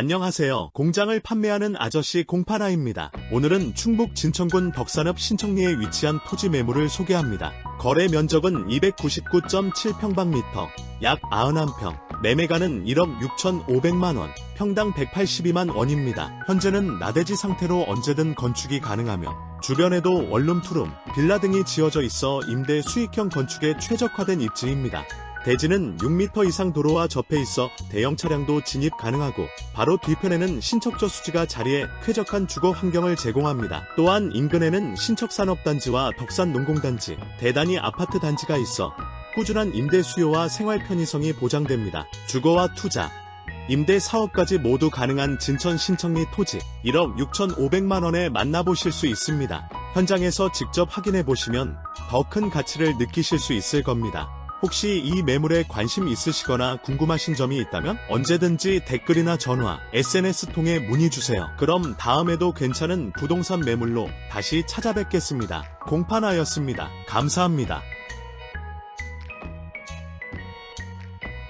안녕하세요. 공장을 판매하는 아저씨 공파라입니다. 오늘은 충북 진천군 덕산읍 신청리에 위치한 토지 매물을 소개합니다. 거래 면적은 299.7평방미터, 약 91평, 매매가는 1억 6,500만원, 평당 182만 원입니다. 현재는 나대지 상태로 언제든 건축이 가능하며 주변에도 원룸 투룸, 빌라 등이 지어져 있어 임대 수익형 건축에 최적화된 입지입니다. 대지는 6m 이상 도로와 접해 있어 대형 차량도 진입 가능하고 바로 뒤편에는 신척 저 수지가 자리해 쾌적한 주거 환경을 제공합니다. 또한 인근에는 신척 산업단지와 덕산 농공단지, 대단위 아파트 단지가 있어 꾸준한 임대 수요와 생활 편의성이 보장됩니다. 주거와 투자, 임대 사업까지 모두 가능한 진천 신청리 토지 1억 6,500만 원에 만나보실 수 있습니다. 현장에서 직접 확인해 보시면 더 큰 가치를 느끼실 수 있을 겁니다. 혹시 이 매물에 관심 있으시거나 궁금하신 점이 있다면 언제든지 댓글이나 전화, SNS 통해 문의 주세요. 그럼 다음에도 괜찮은 부동산 매물로 다시 찾아뵙겠습니다. 공파나였습니다. 감사합니다.